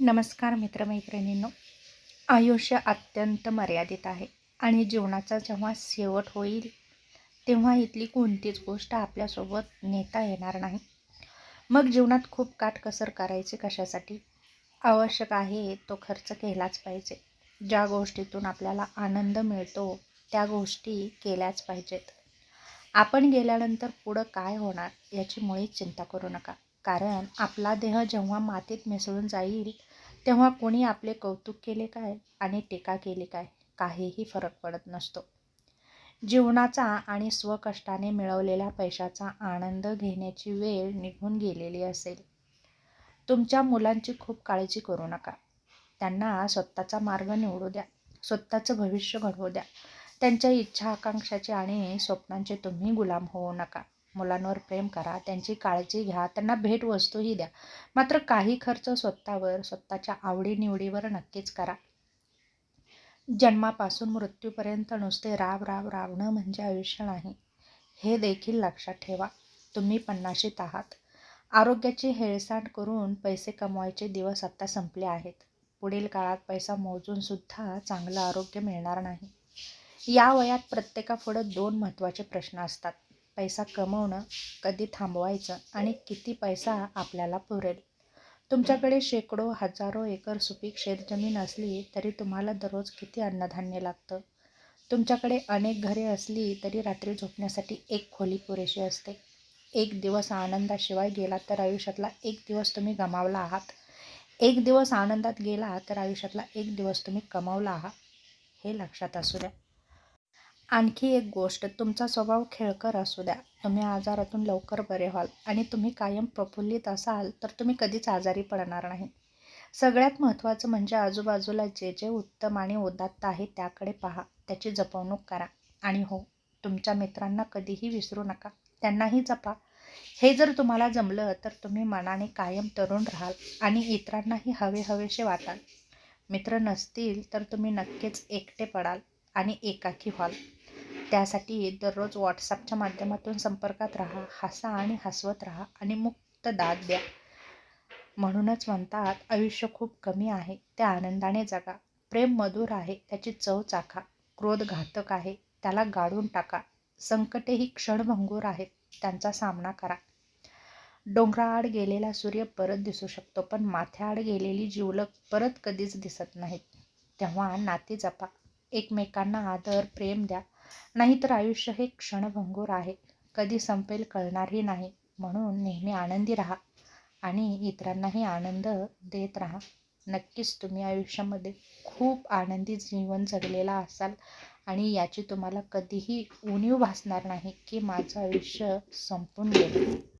नमस्कार मित्रमैत्रिणींनो. आयुष्य अत्यंत मर्यादित आहे आणि जीवनाचा जेव्हा शेवट होईल तेव्हा इथली कोणतीच गोष्ट आपल्यासोबत नेता येणार नाही. मग जीवनात खूप काटकसर करायची कशासाठी? आवश्यक आहे तो खर्च केलाच पाहिजे. ज्या गोष्टीतून आपल्याला आनंद मिळतो त्या गोष्टी केल्याच पाहिजेत. आपण गेल्यानंतर पुढं काय होणार याची मुळीच चिंता करू नका. कारण आपला देह जेव्हा मातीत मिसळून जाईल तेव्हा कोणी आपले कौतुक केले काय आणि टीका केली काय काहीही फरक पडत नसतो. जीवनाचा आणि स्वकष्टाने मिळवलेल्या पैशाचा आनंद घेण्याची वेळ निघून गेलेली असेल. तुमच्या मुलांची खूप काळजी करू नका. त्यांना स्वतःचा मार्ग निवडू द्या. स्वतःचं भविष्य घडवू द्या. त्यांच्या इच्छा आकांक्षाचे आणि स्वप्नांचे तुम्ही गुलाम होऊ नका. मुलांवर प्रेम करा त्यांची काळजी घ्या त्यांना भेटवस्तूही द्या. मात्र काही खर्च स्वतःवर स्वतःच्या आवडीनिवडीवर नक्कीच करा. जन्मापासून मृत्यूपर्यंत नुसते राब राब राबणं म्हणजे आयुष्य नाही. हे देखील लक्षात ठेवा. तुम्ही पन्नाशीत आहात. आरोग्याची हेळसांड करून पैसे कमवायचे दिवस आत्ता संपले आहेत. पुढील काळात पैसा मोजून सुद्धा चांगलं आरोग्य मिळणार नाही. या वयात प्रत्येकापुढं दोन महत्त्वाचे प्रश्न असतात. पैसा कमवणं कधी थांबवायचं आणि किती पैसा आपल्याला पुरेल? तुमच्याकडे शेकडो हजारो एकर सुपीक शेतजमीन असली तरी तुम्हाला दररोज किती अन्नधान्य लागतं? तुमच्याकडे अनेक घरे असली तरी रात्री झोपण्यासाठी एक खोली पुरेशी असते. एक दिवस आनंदाशिवाय गेला तर आयुष्यातला एक दिवस तुम्ही गमावला आहात. एक दिवस आनंदात गेला तर आयुष्यातला एक दिवस तुम्ही कमावला आहात. हे लक्षात असू द्या. आणखी एक गोष्ट तुमचा स्वभाव खेळकर असू द्या. तुम्ही आजारातून लवकर बरे व्हाल आणि तुम्ही कायम प्रफुल्लित असाल तर तुम्ही कधीच आजारी पडणार नाही. सगळ्यात महत्त्वाचं म्हणजे आजूबाजूला जे जे उत्तम आणि उदात्त आहे त्याकडे पहा. त्याची जपवणूक करा. आणि हो तुमच्या मित्रांना कधीही विसरू नका. त्यांनाही जपा. हे जर तुम्हाला जमलं तर तुम्ही मनाने कायम तरुण राहाल आणि इतरांनाही हवे हवेसे वाटाल. मित्र नसतील तर तुम्ही नक्कीच एकटे पडाल आणि एकाकी व्हाल. त्यासाठी दररोज व्हॉट्सअपच्या माध्यमातून संपर्कात राहा हसा आणि हसवत राहा आणि मुक्त दाद द्या. म्हणूनच म्हणतात आयुष्य खूप कमी आहे त्या आनंदाने जगा. प्रेम मधुर आहे त्याची चव चाखा. क्रोध घातक आहे त्याला गाळून टाका. संकटेही क्षणभंगूर आहेत त्यांचा सामना करा. डोंगराआड गेलेला सूर्य परत दिसू शकतो पण माथ्याआड गेलेली जिवलक परत कधीच दिसत नाहीत. तेव्हा नाती जपा. एकमेकांना आदर प्रेम द्या. नाहीतर आयुष्य हे क्षणभंगूर आहे. कधी संपेल कळणारही नाही. म्हणून नेहमी आनंदी राहा आणि इतरांनाही आनंद देत राहा. नक्कीच तुम्ही आयुष्यामध्ये खूप आनंदी जीवन जगलेला असाल आणि याची तुम्हाला कधीही उणीव भासणार नाही की माझं आयुष्य संपून गेलं.